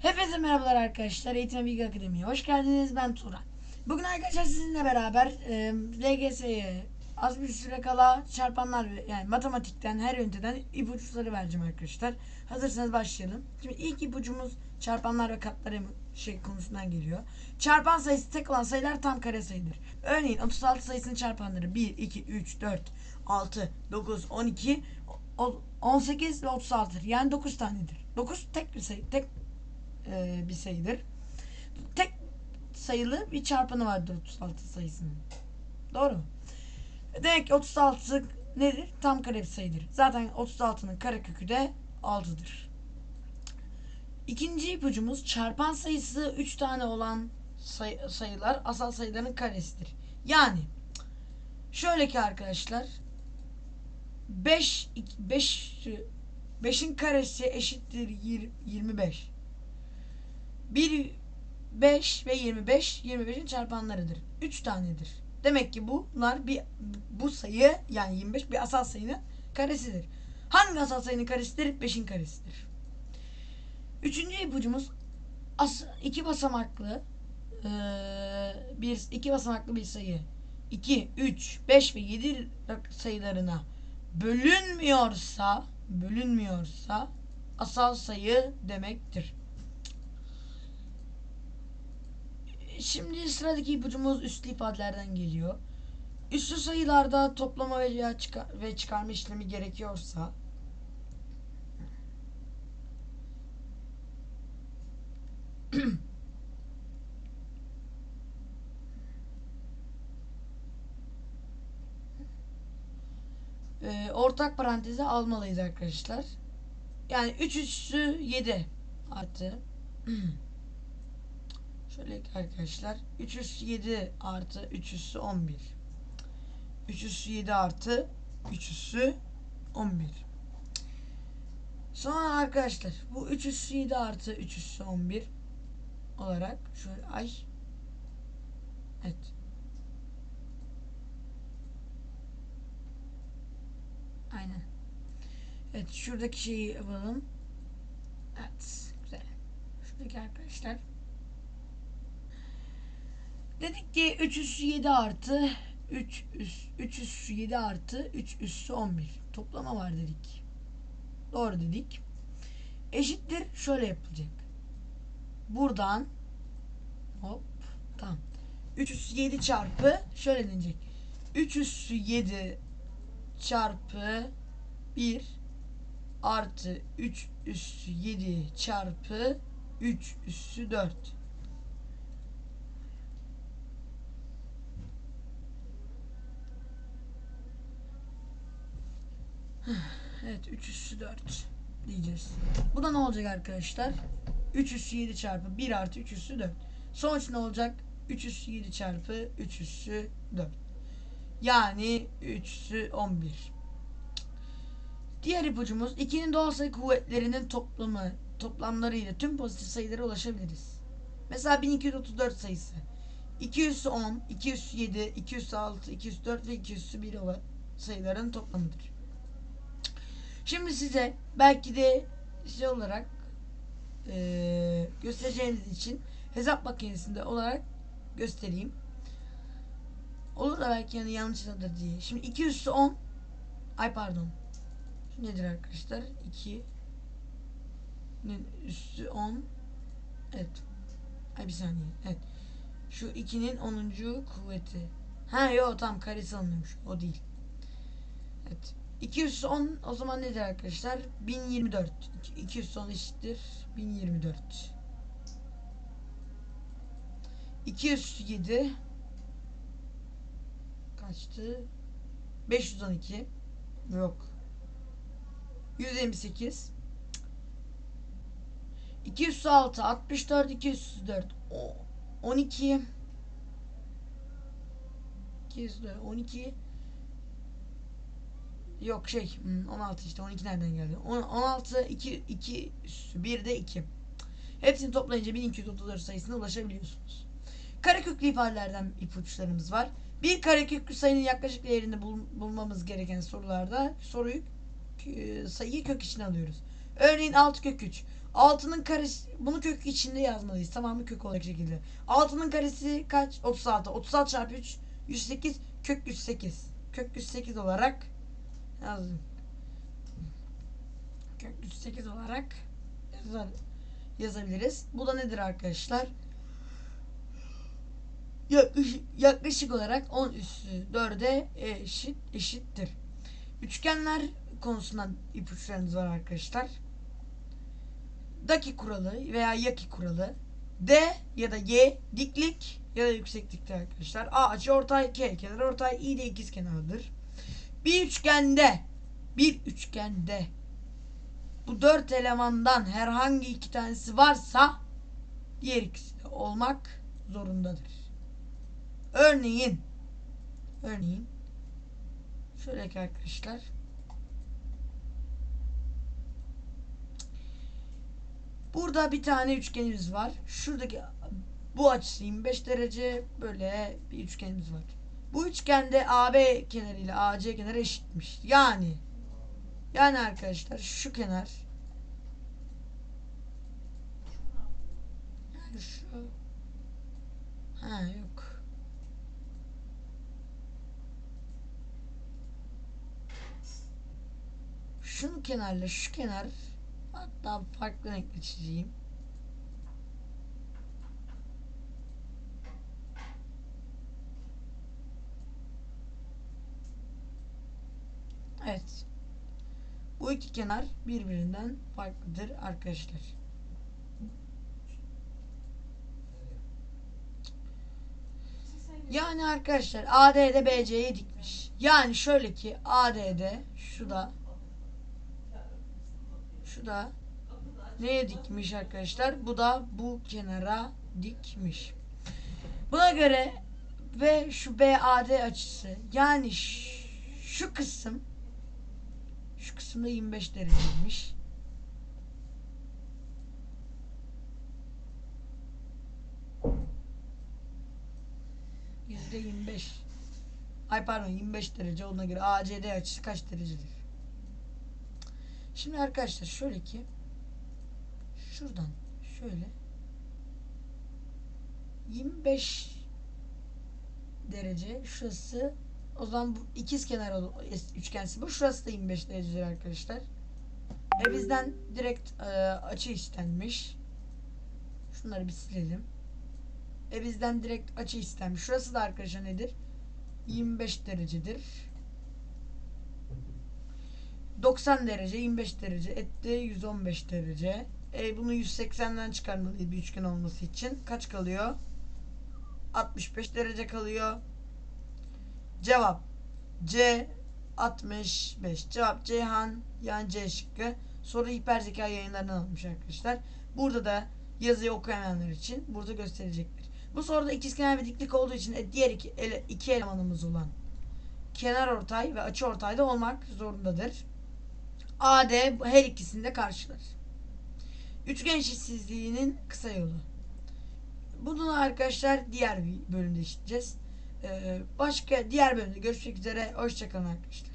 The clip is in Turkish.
Hepinize merhabalar arkadaşlar. Eğitim Bilgi Akademi'ye hoş geldiniz. Ben Turan. Bugün arkadaşlar sizinle beraber e, LGS'ye az bir süre kala çarpanlar yani matematikten her üniteden ipuçları vereceğim arkadaşlar. Hazırsanız başlayalım. Şimdi ilk ipucumuz çarpanlar ve katlar şey konusundan geliyor. Çarpan sayısı tek olan sayılar tam kare sayıdır. Örneğin 36 sayısının çarpanları 1, 2, 3, 4, 6, 9, 12, o- 18 ve 36'dır. Yani 9 tanedir. 9 tek bir sayı, tek e, bir sayıdır. Tek sayılı bir çarpanı vardır 36 sayısının. Doğru mu? Demek ki 36 nedir? Tam kare bir sayıdır. Zaten 36'nın karekökü de 6'dır. İkinci ipucumuz çarpan sayısı 3 tane olan say- sayılar asal sayıların karesidir. Yani şöyle ki arkadaşlar 5 5 5'in karesi eşittir yir- 25. 1 5 ve 25 25'in çarpanlarıdır. 3 tanedir. Demek ki bunlar bir bu sayı yani 25 bir asal sayının karesidir. Hangi asal sayının karesidir? 5'in karesidir. Üçüncü ipucumuz as, iki basamaklı eee, bir iki basamaklı bir sayı 2, 3, 5 ve 7 rak- sayılarına bölünmüyorsa bölünmüyorsa asal sayı demektir. Şimdi sıradaki ipucumuz üslü ifadelerden geliyor. Üslü sayılarda toplama veya çıkar ve çıkarma işlemi gerekiyorsa e, ortak paranteze almalıyız arkadaşlar. Yani 3 üssü 7 artı Şöyle arkadaşlar 3 üssü 7 artı 3 üssü 11 3 üssü 7 artı 3 üssü 11 Sonra arkadaşlar bu 3 üssü 7 artı 3 üssü 11 olarak şöyle ay. Evet. Aynen. Evet şuradaki şeyi yapalım Evet güzel. Şuradaki arkadaşlar Dedik ki 3 üssü 7 artı 3 üs 3 üssü 7 artı 3 üssü 11. Toplama var dedik. Doğru dedik. Eşittir şöyle yapılacak. Buradan hop tamam. 3 üssü 7 çarpı şöyle denecek. 3 üssü 7 çarpı 1 artı 3 üssü 7 çarpı 3 üssü 4. Evet 3 üssü 4 diyeceğiz. Bu da ne olacak arkadaşlar? 3 üssü 7 çarpı 1 artı 3 üssü 4. Sonuç ne olacak? 3 üssü 7 çarpı 3 üssü 4. Yani 3 üssü 11. Diğer ipucumuz 2'nin doğal sayı kuvvetlerinin toplamı toplamlarıyla tüm pozitif sayılara ulaşabiliriz. Mesela 1234 sayısı. 2 üssü 10, 2 üssü 7, 2 üssü 6, 2 üssü 4 ve 2 üssü 1 olan sayıların toplamıdır. Şimdi size belki de şey olarak eee göstereceğiniz için hesap makinesinde olarak göstereyim. Olur da belki yani yanlış da diye. Şimdi 2 üssü 10 ay pardon. Şu nedir arkadaşlar? 2 üssü 10 Evet. Ay bir saniye. Evet. Şu 2'nin 10. kuvveti. Ha yok tam karesi alınıyormuş. O değil. Evet. 210 o zaman nedir arkadaşlar? 1024. 210 eşittir 1024. 207 kaçtı? 512 yok. 128 206 64 204 o 12 204 12 Yok şey hmm, 16 işte 12 nereden geldi? On- 16 2 2 üssü 1 de 2. Hepsini toplayınca 1234 sayısına ulaşabiliyorsunuz. Kareköklü ifadelerden ipuçlarımız var. Bir kareköklü sayının yaklaşık değerini bul- bulmamız gereken sorularda soruyu e, sayıyı kök içine alıyoruz. Örneğin 6 kök 3. Altının karesi bunu kök içinde yazmalıyız. Tamamı kök olacak şekilde. Altının karesi kaç? 36. 36 çarpı 3 108 kök 108. Kök 108 olarak yazdım. Kök 108 olarak yazabiliriz. Bu da nedir arkadaşlar? Yaklaşık, yaklaşık olarak 10 üssü 4'e eşit eşittir. Üçgenler konusundan ipuçlarınız var arkadaşlar. Daki kuralı veya Yaki kuralı. D ya da Y diklik ya da yükseklikte arkadaşlar. A açı ortay K kenar ortay I de ikiz kenardır. Bir üçgende bir üçgende bu dört elemandan herhangi iki tanesi varsa diğer ikisi de olmak zorundadır. Örneğin örneğin şöyle ki arkadaşlar Burada bir tane üçgenimiz var. Şuradaki bu açısı 25 derece böyle bir üçgenimiz var. Bu üçgende AB kenarı ile AC kenarı eşitmiş. Yani yani arkadaşlar şu kenar yani şu ha yok. Şunun kenarla şu kenar hatta farklı renkle çizeyim. Evet. Bu iki kenar birbirinden farklıdır arkadaşlar. Yani arkadaşlar AD'de BC'yi dikmiş. Yani şöyle ki AD'de şu da şu da neye dikmiş arkadaşlar? Bu da bu kenara dikmiş. Buna göre ve şu BAD açısı yani şu kısım şu kısımda 25 dereceymiş. Yüzde 25. Ay pardon 25 derece ona göre ACD açısı kaç derecedir? Şimdi arkadaşlar şöyle ki şuradan şöyle 25 derece şurası o zaman bu ikiz kenar üçgensi bu şurası da 25 derecedir arkadaşlar. E bizden direkt e, açı istenmiş. Şunları bir silelim. E bizden direkt açı istenmiş. Şurası da arkadaşlar nedir? 25 derecedir. 90 derece 25 derece etti 115 derece. E bunu 180'den çıkarmalıyız bir üçgen olması için. Kaç kalıyor? 65 derece kalıyor. Cevap C 65. Cevap Ceyhan yani C şıkkı. Soru hiper zeka yayınlarından alınmış arkadaşlar. Burada da yazıyı okuyamayanlar için burada gösterecektir. Bu soruda ikizkenar ve diklik olduğu için diğer iki, ele, iki elemanımız olan kenar ortay ve açı ortay da olmak zorundadır. AD her ikisini de karşılar. Üçgen eşitsizliğinin kısa yolu. Bunu arkadaşlar diğer bir bölümde işleyeceğiz. Ee, başka diğer bölümde görüşmek üzere. Hoşçakalın arkadaşlar.